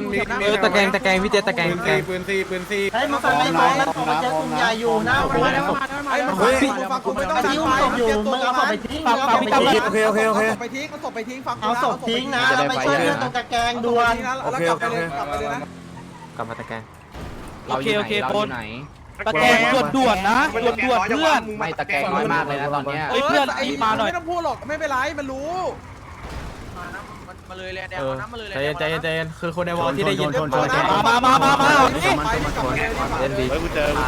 นมีเออตะแกรงตะแกรงพี่เจตะแกรงตะแกรงปืนซีปืนซีเฮ้ยมาฟังไอ้ฟ้องแล้วมาเจอกลุ่มใหญ่อยู่หน้าโรงพยาบาลไอ้มึงฟังกูไม่ต้องไอ้ที่อุ้มศพอยู่มึงเอาศพไปทิ้งมึงเอาศพไปทิ้งโอเคโอเคโอเคไปทิ้งเอาศพไปทิ้งฟังเอาศพทิ้งนะแล้วไปช่วยเพื่อนตรงตะแกรงด่วนแล้วกลับไปเลยกลับไปเลยนะกลับมาตะแกรงโอเคโอเคปนตะแกรงด่วนด่วนๆนะด่วนด่วนๆเพื่อนไม่ตะแกรงน้อยมากเลยนะตอนเนี้ยเฮ้ยเพื่อนไอ้มาหน่อยไม่ต้องพูดหรอกไม่เป็นไรมันรู้ มาเลยแลแดงเออน้ำมาเลยใจเย็นใจเย็นใจเย็นคือคนในวอลที่ได้ยินมามามามาเอาดิเล่นดี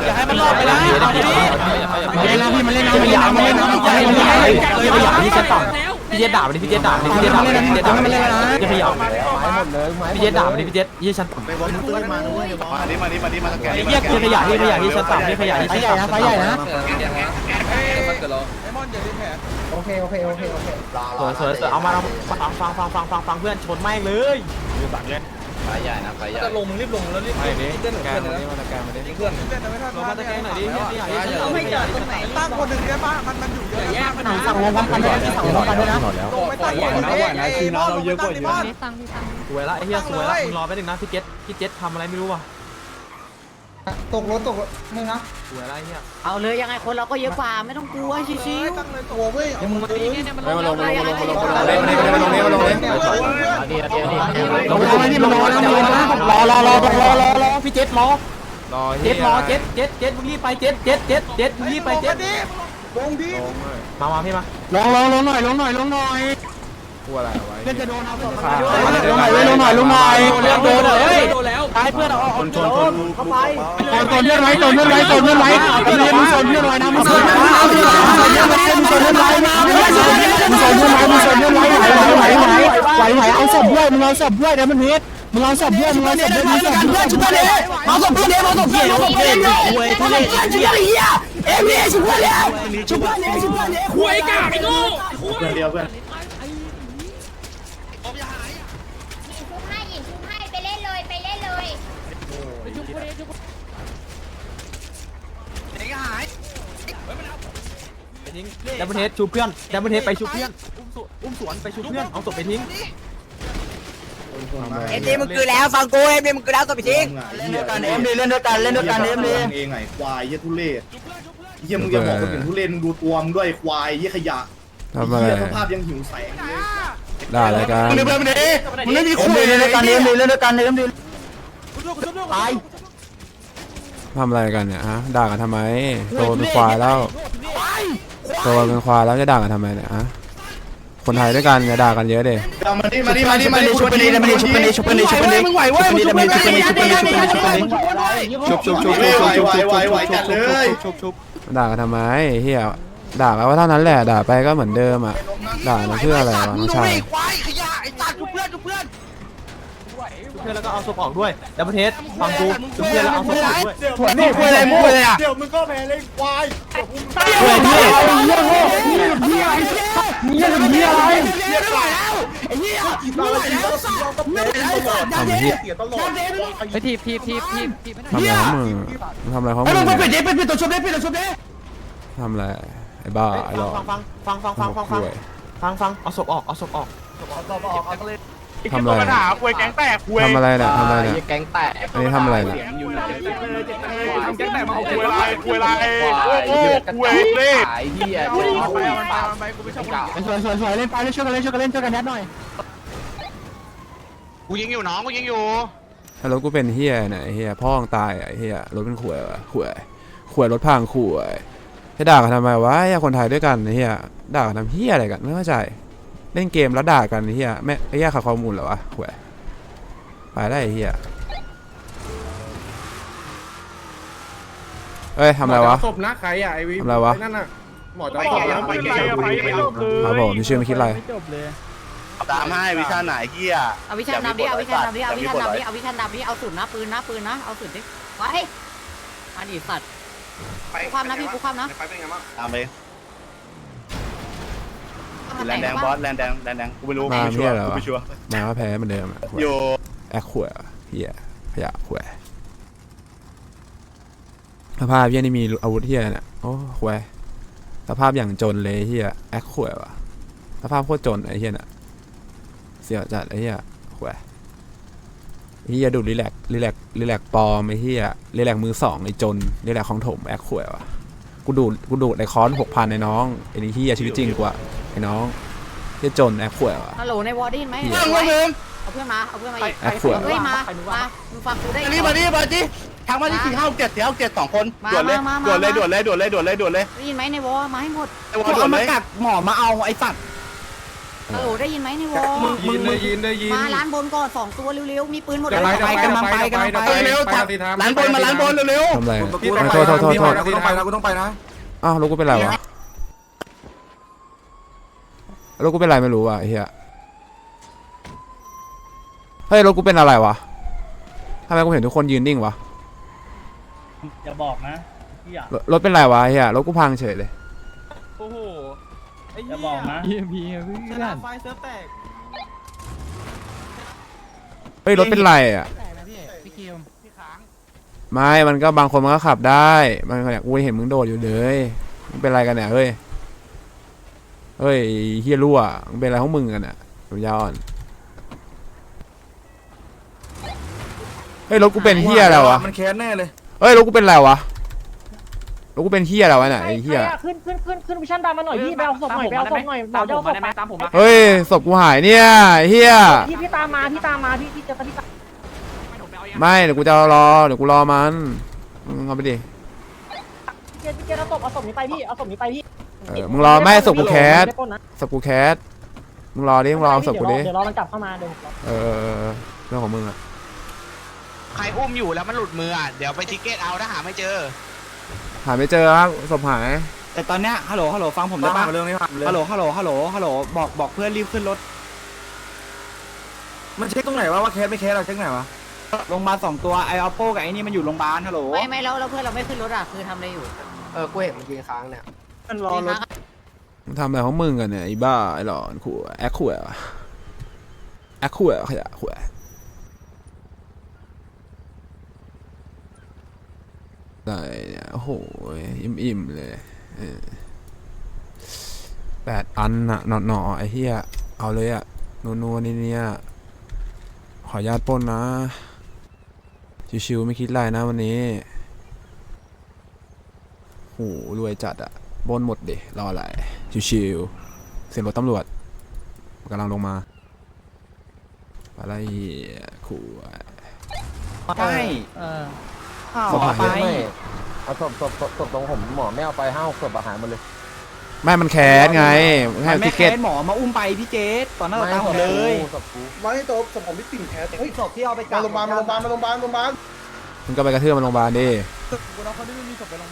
อย่าให้มันรอดไปนะเอาดิเล่นแล้วพี่มันเล่นน้ำมันยาวมันเล่นน้ำใจมันยาวเลยไม่อยากพี่เจด่าพี่เจด่าไปดิพี่เจด่าไปดิพี่เจด่าไปดิพี่เจด่าไปดิพี่เจด่าพี่เจด่าไปดิพี่เจยี่ชั้นต่ำมาดิมาดิมาดิมาตะแกรงพี่ขยะพี่ขยะที่ชั้นต่ำพี่ขยะที่ชั้นต่ำไฟใหญ่นะไกันหรอ้มอนอย่าลืมแผลโอเคโอเคโอเคโอเคสวยสวยสวยเอามาฟังฟังฟังฟังฟังฟังเพื่อนชนแม่งเลยไฟใหญ่นะไฟใหญ่จะลงมึงรีบลงแล้วรีบไปดิเต้นหน่อยแกเพื่อนมาดินะมารงมาดิเพื่อนเต้นไม่ทันลงมาตะแกรงหน่อยดิพี่ยะที่ชั้นต่ำไม่จอดตรงไหนตั้งคนหนึ่งได้ป่ะมันมันอยู่เยอะแยะมันสั่งวงพันกันด้วยสั่งวงพันด้วยนะลงไปตั้งคนหนึ่งไอ้มอนลงไปตั้งในบ้านสวยละไอ้เหี้ยสวยละมึงรอไปหนึ่งนะพี่เจษพี่เจษทำอะไรไม่รู้ว่ะ ตกรถตกรถมึงนะสวยละไอ้เหี้ยเอาเลยยังไงคนเราก็เยอะกว่าไม่ต้องกลัวชิวตั้งเลยตัวเว้ยเอามึงมาตีๆมันลงมาลงมาลงมาลงมาเลยมาเลยมาเลยมาเลยเอาดีเอาดีเอาดีลงมานี่มันรอแล้วรอรอรอรอรอรอรอพี่เจษรอรอเจษรอเจษเจษเจษมึงรีบไปเจษเจษเจษเจษมึงรีบไปเจษลงดิมามาพี่มาลงลงลงหน่อยลงหน่อยลงหน่อยกูอะไรไว้เพื่อนจะโดนเอาศพมาด้วยลงหน่อยลงหน่อยลงหน่อยเพื่อนโดนเลย ตายเพื่อนเอาคนชนชนเข้าไปโดนเพื่อนไว้โดนเพื่อนไว้โดนเพื่อนไว้เรียนมึงชนเพื่อนไว้นะมึงชนเพื่อนไว้มึงชนเพื่อนไว้มึงชนเพื่อนไว้มึงชนเพื่อนไว้มึงชนเพื่อนไว้มึงชนเพื่อนไว้ไหวไหวไหวไหวไหวเอาศพด้วยมึงเอาศพด้วยเดี๋ยวมันนิดมึงเอาศพด้วยมึงเอาศพด้วยมึงเอาศพด้วยชุบเพื่อนเลยเอาศพเพื่อนเลยเอาศพเพื่อนเอาศพเพื่อนเลยคุยทุเรศชุบเพื่อนเลยเอ็มเอชุบเพื่อนเลยชุบเพื่อนเลยชุบเพื่อนเลยคุยกาไอ้โง่เพื่อนเดียวเพื่อน ชุบให้หญิงชุบให้ไปเล่นเลยไปเล่นเลย ไป ทิ้งดับเบิลเฮดชูเพื่อนดับเบิลเฮดไปชูเพื่อนอุ้มสวนไปชูเพื่อนเอาศพไปทิ้งเอ็มดีมึงคือแล้วฟังกูเอ็มดีมึงคือแล้วตัวไปทิ้งเล่นด้วยกันเอ็มดีเล่นด้วยกันเล่นด้วยกันเอ็มดีเองไงควายเหี้ยทุเรศเหี้ยมึงอย่าบอกว่าเป็นทุเรศมึงดูตัวมึงด้วยควายเหี้ยขยะทำอะไรเหี้ยสภาพยังหิวแสงเลยด่าอะไรกันมึงเพื่อนมึงดิมึงไม่มีเอ็คุมยดีเล่นด้วยกันเอ็มดีเล่นด้วยกันเอ็มดีตายทำอะไรกันเนี่ยฮะด่ากันทำไมโตเป็นควายแล้ว โตเป็นควายแล้วจะด่ากันทำไมเนี่ยฮะคนไทยด้วยกันอย่าด่ากันเยอะเด้เอามาดิมาดิมาดิมาดิชุบไปดิมาดิชุบไปดิชุบไปดิชุบไปดิมึงไหวเว้ยมึงชุบไปชุบไปชุบไปชุบไปชุบไปชุบชุบชุบไม่ไหวไหวไหวไหวจัดเลยด่ากันทำไมเฮียด่ากันว่าเท่านั้นแหละด่าไปก็เหมือนเดิมอะด่ามันเพื่ออะไรวะน้องชายควายขยะไอ้ตาชุบเพื่อนชุบเพื่อน ชูเพื่อนแล้วก็เอาศพออกด้วยดับเบิลเฮดฟังกูชูเพื่อนแล้วเอาศพออกด้วยนี่คุยอะไรมึงคุยอะไรอะเดี๋ยวมึงก็แพ้เลยควายคุยที่เหี้ยโง่เหี้ยเหี้ยเหี้ยเหี้ยอะไรเหี้ยแล้วไอ้เหี้ยมึงไหวแล้วสัตว์มึงไหวแล้วสัตว์ทำเฮียเสียตลอดไปทีบทีบทีบทีบทีบทำอะไรของมึงมึงทำอะไรของไอ้มึมึงงไปปิดเนี่ยดิปิดปิดตัวชุบดิปิดตัวชุบดิทำอะไรไอ้บ้าไอ้หลอกฟังฟังฟังฟังฟังฟังฟังฟังฟังเอาศพออกเอาศพออก ทำอะไรปัญหาคุยแก๊งแตกคุยทำอะไรเนี่ยทำอะไรเนี่ย แก๊งแตกอันนี้ทำอะไรเนี่ยแก๊งแตกมาคุยอะไรคุยอะไรโง่คุยเล่ขายเหี้ยสวยสวยสวยเล่นไปเล่นช่วยกันเล่นช่วยกันเล่นช่วยกันยัดหน่อยกูยิงอยู่น้องกูยิงอยู่ถ้ารถกูเป็นเฮียเนี่ยไอ้เฮียพ่อมึงตายอะไอ้เฮียรถเป็นขวยวะขวยขวยรถพังขวยจะด่ากันทำไมวะไอ้คนไทยด้วยกันไอ้เฮียด่ากันทำเฮียอะไรกันไม่เข้าใจ เล่นเกมแล้วด่ากันไอ้เฮียแม่ไอ้เฮียขาดข้อมูลเหรอวะขวยไปได้ไอ้เฮียเอ้ยทำอะไรวะ ศพนะใครอะไอวีทำอะไรวะ นั่นน่ะหมอจะไปศพแกนะไปแกไปแกครับผมพี่ชื่อไม่คิดอะไรตามให้วิชาไหนเหี้ยเอาวิชันนำดิเอาวิชันนำดิเอาวิชันนำดิเอาวิชันนำดิเอาสุดนะปืนนะปืนนะเอาสุดดิไปมาดิสัตว์กูความนะพี่กูความนะ ไปเป็นไงบ้างตามไป แลนแดงบอสแลนแดงแลนแดงกูไม่รู้กูมาไม่ชัวเหี้ยร์เหรอกูไม่ชัวร์มาว่าแพ้เหมือนเดิมอะขวยอยู่แอคขวยเฮียขยะขวยสภาพเฮียนี่มีอาวุธเฮียเนี่ยโอ้ขวยสภาพอย่างจนเลยเฮียแอคขวยวะสภาพโคตรจนไอ้เฮียน่ะเสียวจัดไอ้เฮียขวยเฮียดูรีแลกรีแลกรีแลกปลอมไอ้เฮียรีแลกมือสองไอ้จนรีแลกของถมแอคขวยวะกูดูดกูดูดไอ้คอนหกพันไอ้น้องไอ้นี่เฮียชีวิตจริงกว่า ไอ้น้องเฮียจนแอคขวยวะฮัลโหลในวอร์ดได้ยินไหมเหี้ยเอาเพื่อนมาเอาเพื่อนมาอีกแอคขวยวะเฮ้ยมามามึงฟังกูได้นี่มาดิมาดิทางมาที่สี่ห้าเจ็ดสี่ห้าเจ็ดสองคนมาด่วนเลยมามาด่วนเลยมา ด่วนเลยด่วนเลยด่วนเลยด่วนเลยได้ยินไหมในวอร์มาให้หมดไอ้วอลด่วนเลยหมอมาเอาไอ้สัตว์ฮัลโหลได้ยินไหมในวอร์ยินได้ยินได้ยินมาร้านบนก่อนสองตัวเร็วๆมีปืนหมดเดี๋ยวเลไปยเดี๋ยวไปเดี๋ยวไปเดี๋ยวไปเดี๋ยวไปเร็วไปจับสิทำร้านบนมาร้านบนเร็วทำไรพี่โทษโทษโทษโทษกูต้องไปนะกูต้องไปนะอ้าวรถกูเป็นไรวะ รถกูเป็นไรไม่รู้ว่ะไอ้เฮียเฮ้ยรถกูเป็นอะไรวะทำไมกูเห็นทุกคนยืนนิ่งวะอย่าบอกนะพี่อะรถรถเป็นไรวะไอ้เฮียรถกูพังเฉยเลย โอ้โหไอ้อย่าบอกนะเฮียพี่เพื่อนไฟเซิร์ฟแตกเฮ้ยรถเป็นไรอะพี่คิวไม่ มันก็บางคนมันก็ขับได้ มันก็เนี่ยกูเห็นมึงโดดอยู่เลยมึงเป็นไรกันเนี่ยเฮ้ย เฮ้ยเฮียรั่วมึงเป็นอะไรของมึงกันเนี่ยปัญญาอ่อนเฮ้ยรถกูเป็นเฮียอะไรวะมันแค้นแน่เลยเฮ้ยรถกูเป็นอะไรวะรถกูเป็นเฮียอะไรวะเนี่ยไอ้เฮียขึ้นขึ้นขึ้นขึ้นวิชั่นดามาหน่อยพี่ไปเอาศพหน่อยไปเอาศพหน่อยตามเดี๋ยวผมเอาศมาพได้ไหมตามผมมาเฮ้ยศพกูหายเนี่ยเฮียพี่พี่ตามมาพี่ตามมาพี่พี่เจอพี่ตามไม่เดี๋ยวกูจะรอเดี๋ยวกูรอมันมึงเอาไปดิพี่เจพี่เจเอาศพเอาศพนี้ไปพี่เอาศพนี้ไปพี่ เออมึงรอไม่ศพกูแคสไม่ได้ปล้นนะศพกูแคสมึงรอดิมึงรอเอาศพกูดิเดี๋ยวรอมันกลับเข้ามาเดี๋ยวผมรอเออเออเออเรื่องของมึงอะใครอุ้มอยู่แล้วมันหลุดมืออะ เดี๋ยวไปทิกเก็ตเอาถ้าหาไม่เจอ หาไม่เจอครับศพหายแต่ตอนเนี้ยฮัลโหลฮัลโหลฟังผมได้ปะเรื่องนี้ผ่านเลยฮัลโหลฮัลโหลฮัลโหลฮัลโหลบอกบอกเพื่อนรีบขึ้นรถมันเช็คตรงไหนวะว่าแคสไม่แคสเราเช็คไหนวะโรงพยาบาลสองตัวไอออปโป้กับไอ้นี่มันอยู่โรงพยาบาลฮัลโหลไม่ไม่แล้วแล้วเพื่อนเราไม่ขึ้นรถอะคือทำอะไรอยู่ เออกูเห็นมันยิงค้างเนี่ย มันรอรถมึงทำอะไรของมึงกันเนี่ยไอ้บ้าไอ้หลอนขู่แอคขู่อะแอคขู่อะขยะขู่อะได้เนี่ยโอ้โหอิ่มอิ่มๆเลยเออแปดอันน่ะหนอหนอๆไอ้เหี้ยเอาเลยอะนัวนัวๆนี่เนี่ยขออนุญาตปล้นนะ ชิวๆไม่คิดไรนะวันนี้โหรวยจัดอะ ปล้นหมดเดรออะไร ชิวๆเสียงรถตำรวจกำลังลงมา อะไรเหี้ยขู่อะใช่เออหมอไปเอาศพศพศพศพตรงผมหมอไม่เอาไปห้าศพอาหารหมดเลยไม่มันแค้นไงให้มันไม่ติเก็ตแค้นหมอมาอุ้มไปพี่เจสตอนหน้าต่อตาผมเลยศพกูไม่ตบศพผมไม่ติ่งแคสเฮ้ยศพที่เอาไปมาโรงพยาบาลมาโรงพยาบาลมาโรงพยาบาลโรงพยาบาลมึงก็ไปกระเทือมันโรงพยาบาลดิ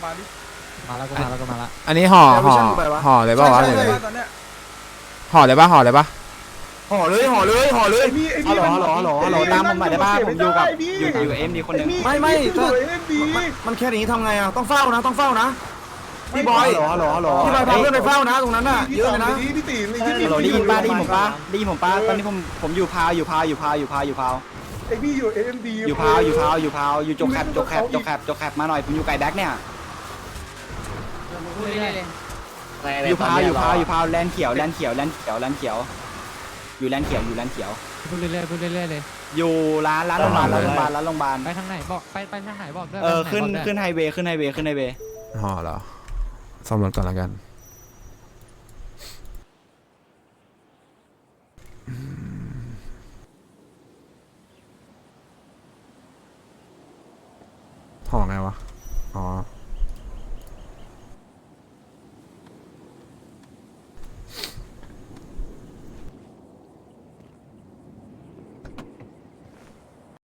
มา แล้วก็มาแล้วก็มาแล้วอันนี้ห่อห่อห่อเลยป่าวะหรืออะไรห่อเลยป่ะห่อเลยป่ะห่อเลยห่อเลยห่อเลยพี่ไอ้ฮัลพี่โหลฮัลโหลฮัลโหลฮัลโหลตามผมหน่อยได้ป่ะผมอยู่กับอยู่อยู่เอ็มดีคนหนึงไม่ไม่สวยเล่นดีมันแค่นี้ทำไงอะต้องเฝ้านะต้องเฝ้านะพี่บอยฮัลโหลฮัลโหลฮัลโหลพี่บอยพาเพื่อนไปเฝ้านะตรงนั้นน่ะเยอะเลยนะพี่ตีพี่ตีฮัลโหลได้ยินป้าได้ยินผมป้าได้ยินผมป้าตอนนี้ผมผมอยู่พาวอยู่พาวอยู่พาวอยู่พาวอยู่พาวไอพี่อยู่เอ็มดีอยู่พาวอยู่พาวอยู่พาวอยู่จกแคปจกแคปจกแคปจกแคปมาหน่อยผมอยู่ไก่แดกเนี่ย เรื่อยๆเลยอยู่พาวอยู่พาวอยู่พาวแลนเขียวแลนเขียวแลนเขียวแลนเขียว อยู่แลนเขียวอยู่แลนเขียว พูดเรื่อยๆพูดเรื่อยๆเลยอยู่ร้านร้านโรงพยาบาลร้านโรงพยาบาลร้านโรงพยาบาลไปทางไหนบอกไปไปทางไหนบอกด้วยเออไปขึ้นทางไหบอกด้วยขึ้นไฮเวย์ขึ้นไฮเวย์ขึ้นไฮเวย์ห่อเหรอซ่อมรถก่อนละกันอืมห่อไงวะ อ๋อ